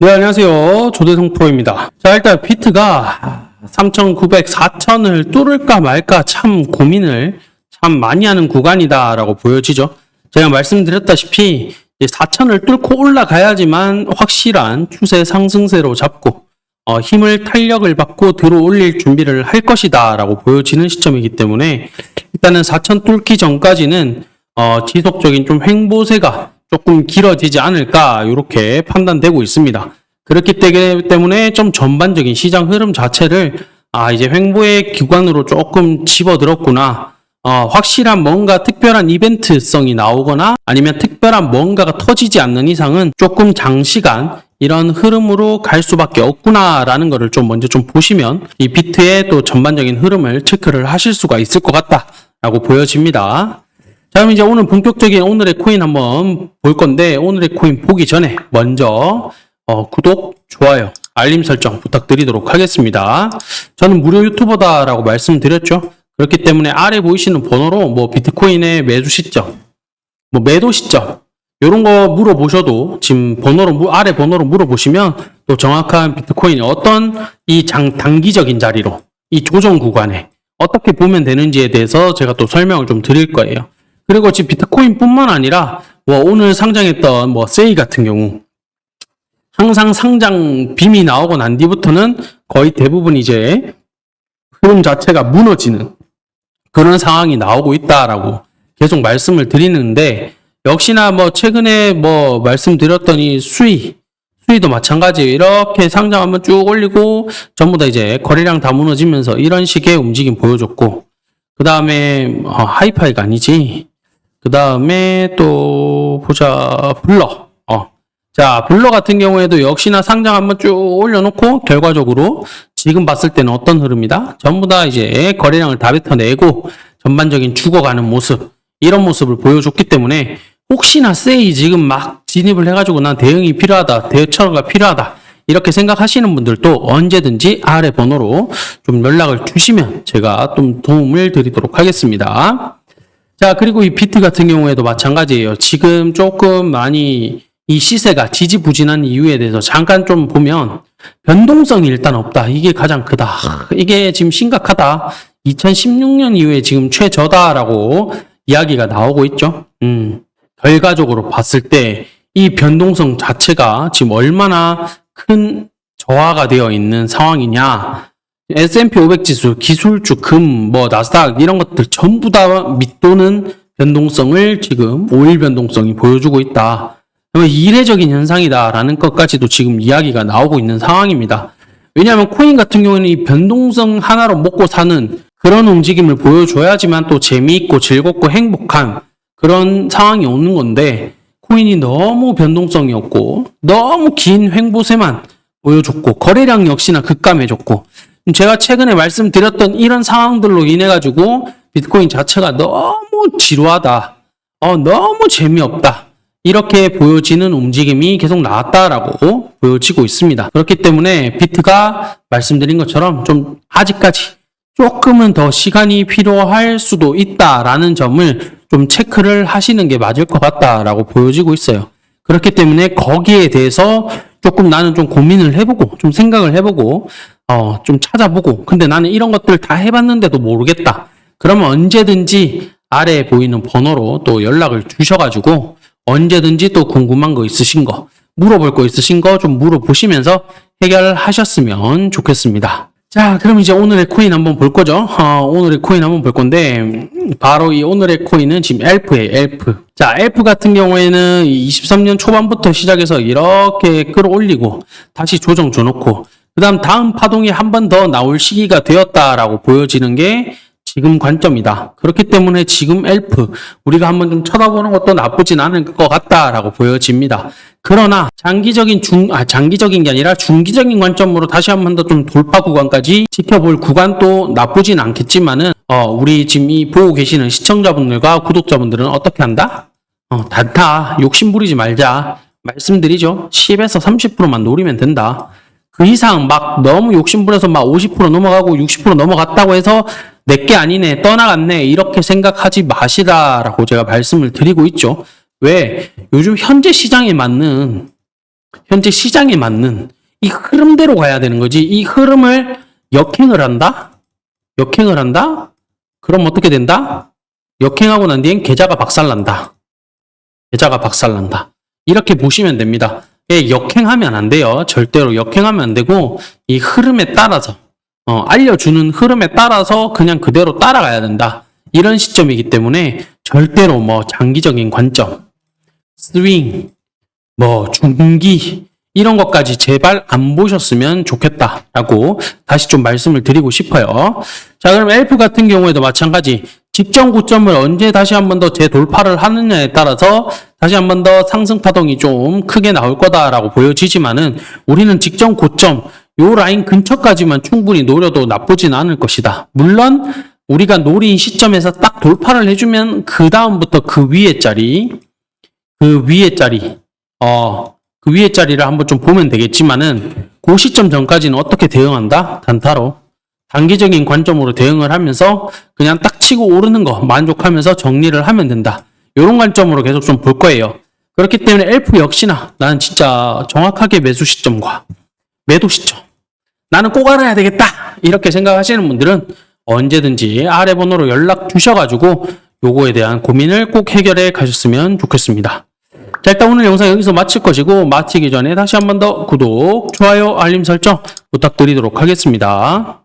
네, 안녕하세요. 조대성 프로입니다. 자, 일단 비트가 3,900, 4,000을 뚫을까 말까 참 고민을 참 많이 하는 구간이다라고 보여지죠. 제가 말씀드렸다시피 4,000을 뚫고 올라가야지만 확실한 추세 상승세로 잡고 어, 힘을 탄력을 받고 들어 올릴 준비를 할 것이다라고 보여지는 시점이기 때문에 일단은 4,000 뚫기 전까지는 어, 지속적인 좀 횡보세가 조금 길어지지 않을까 이렇게 판단되고 있습니다. 그렇기 때- 때문에 좀 전반적인 시장 흐름 자체를 아 이제 횡보의 기관으로 조금 집어들었구나. 어, 확실한 뭔가 특별한 이벤트성이 나오거나 아니면 특별한 뭔가가 터지지 않는 이상은 조금 장시간 이런 흐름으로 갈 수밖에 없구나라는 거를 좀 먼저 좀 보시면 이 비트의 또 전반적인 흐름을 체크를 하실 수가 있을 것 같다라고 보여집니다. 자, 그럼 이제 오늘 본격적인 오늘의 코인 한번 볼 건데, 오늘의 코인 보기 전에 먼저, 어, 구독, 좋아요, 알림 설정 부탁드리도록 하겠습니다. 저는 무료 유튜버다라고 말씀드렸죠. 그렇기 때문에 아래 보이시는 번호로 뭐 비트코인의 매수 시점, 뭐 매도 시점, 요런 거 물어보셔도 지금 번호로, 무- 아래 번호로 물어보시면 또 정확한 비트코인이 어떤 이 장, 단기적인 자리로, 이 조정 구간에 어떻게 보면 되는지에 대해서 제가 또 설명을 좀 드릴 거예요. 그리고 지금 비트코인뿐만 아니라 뭐 오늘 상장했던 뭐 세이 같은 경우 항상 상장 빔이 나오고 난 뒤부터는 거의 대부분 이제 흐름 자체가 무너지는 그런 상황이 나오고 있다라고 계속 말씀을 드리는데 역시나 뭐 최근에 뭐 말씀드렸던 이 수위 수위도 마찬가지예요. 이렇게 상장 한번 쭉 올리고 전부 다 이제 거래량 다 무너지면서 이런 식의 움직임 보여줬고 그 다음에 하이파이가 아니지. 그 다음에 또 보자 블러. 어. 자 블러 같은 경우에도 역시나 상장 한번 쭉 올려놓고 결과적으로 지금 봤을 때는 어떤 흐름이다? 전부 다 이제 거래량을 다 뱉어내고 전반적인 죽어가는 모습 이런 모습을 보여줬기 때문에 혹시나 세이 지금 막 진입을 해가지고 난 대응이 필요하다 대처가 필요하다 이렇게 생각하시는 분들도 언제든지 아래 번호로 좀 연락을 주시면 제가 좀 도움을 드리도록 하겠습니다. 자, 그리고 이 비트 같은 경우에도 마찬가지예요. 지금 조금 많이 이 시세가 지지부진한 이유에 대해서 잠깐 좀 보면 변동성이 일단 없다. 이게 가장 크다. 이게 지금 심각하다. 2016년 이후에 지금 최저다라고 이야기가 나오고 있죠. 음, 결과적으로 봤을 때 이 변동성 자체가 지금 얼마나 큰 저하가 되어 있는 상황이냐. S&P 500 지수, 기술주, 금, 뭐 나스닥 이런 것들 전부 다 밑도는 변동성을 지금 5일 변동성이 보여주고 있다. 이례적인 현상이다라는 것까지도 지금 이야기가 나오고 있는 상황입니다. 왜냐하면 코인 같은 경우에는 이 변동성 하나로 먹고 사는 그런 움직임을 보여줘야지만 또 재미있고 즐겁고 행복한 그런 상황이 오는 건데 코인이 너무 변동성이 없고 너무 긴 횡보세만 보여줬고 거래량 역시나 급감해졌고 제가 최근에 말씀드렸던 이런 상황들로 인해 가지고 비트코인 자체가 너무 지루하다. 어, 너무 재미없다. 이렇게 보여지는 움직임이 계속 나왔다라고 보여지고 있습니다. 그렇기 때문에 비트가 말씀드린 것처럼 좀 아직까지 조금은 더 시간이 필요할 수도 있다라는 점을 좀 체크를 하시는 게 맞을 것 같다라고 보여지고 있어요. 그렇기 때문에 거기에 대해서 조금 나는 좀 고민을 해보고 좀 생각을 해보고 어 좀 찾아보고 근데 나는 이런 것들 다 해봤는데도 모르겠다. 그러면 언제든지 아래에 보이는 번호로 또 연락을 주셔가지고 언제든지 또 궁금한 거 있으신 거 물어볼 거 있으신 거 좀 물어보시면서 해결하셨으면 좋겠습니다. 자, 그럼 이제 오늘의 코인 한번 볼 거죠. 어, 오늘의 코인 한번 볼 건데, 음, 바로 이 오늘의 코인은 지금 엘프예요, 엘프. 자, 엘프 같은 경우에는 23년 초반부터 시작해서 이렇게 끌어올리고, 다시 조정 줘놓고, 그 다음 다음 파동이 한 번 더 나올 시기가 되었다라고 보여지는 게 지금 관점이다. 그렇기 때문에 지금 엘프, 우리가 한번 좀 쳐다보는 것도 나쁘진 않을 것 같다라고 보여집니다. 그러나 장기적인 중, 아, 장기적인 게 아니라 중기적인 관점으로 다시 한 번 더 좀 돌파 구간까지 지켜볼 구간도 나쁘진 않겠지만은, 어, 우리 지금 이 보고 계시는 시청자분들과 구독자분들은 어떻게 한다? 어, 단타, 욕심 부리지 말자. 말씀드리죠. 10에서 30%만 노리면 된다. 그 이상 막 너무 욕심부려서 막 50% 넘어가고 60% 넘어갔다고 해서 내 게 아니네, 떠나갔네, 이렇게 생각하지 마시라라고 제가 말씀을 드리고 있죠. 왜? 요즘 현재 시장에 맞는, 현재 시장에 맞는 이 흐름대로 가야 되는 거지. 이 흐름을 역행을 한다? 역행을 한다? 그럼 어떻게 된다? 역행하고 난 뒤엔 계좌가 박살난다. 계좌가 박살난다. 이렇게 보시면 됩니다. 예, 역행하면 안 돼요. 절대로 역행하면 안 되고 이 흐름에 따라서 어, 알려주는 흐름에 따라서 그냥 그대로 따라가야 된다. 이런 시점이기 때문에 절대로 뭐 장기적인 관점, 스윙, 뭐 중기 이런 것까지 제발 안 보셨으면 좋겠다라고 다시 좀 말씀을 드리고 싶어요. 자, 그럼 엘프 같은 경우에도 마찬가지 직전 고점을 언제 다시 한 번 더 재돌파를 하느냐에 따라서 다시 한 번 더 상승 파동이 좀 크게 나올 거다라고 보여지지만은 우리는 직전 고점 요 라인 근처까지만 충분히 노려도 나쁘진 않을 것이다. 물론 우리가 노린 시점에서 딱 돌파를 해주면 그 다음부터 그 위에 자리 그 위에 자리, 어, 그 위에 자리를 한번 좀 보면 되겠지만은, 그 시점 전까지는 어떻게 대응한다? 단타로. 단기적인 관점으로 대응을 하면서 그냥 딱 치고 오르는 거 만족하면서 정리를 하면 된다. 이런 관점으로 계속 좀 볼 거예요. 그렇기 때문에 엘프 역시나 나는 진짜 정확하게 매수 시점과 매도 시점. 나는 꼭 알아야 되겠다. 이렇게 생각하시는 분들은 언제든지 아래 번호로 연락 주셔가지고 요거에 대한 고민을 꼭 해결해 가셨으면 좋겠습니다. 자, 일단 오늘 영상 여기서 마칠 것이고, 마치기 전에 다시 한 번 더 구독, 좋아요, 알림 설정 부탁드리도록 하겠습니다.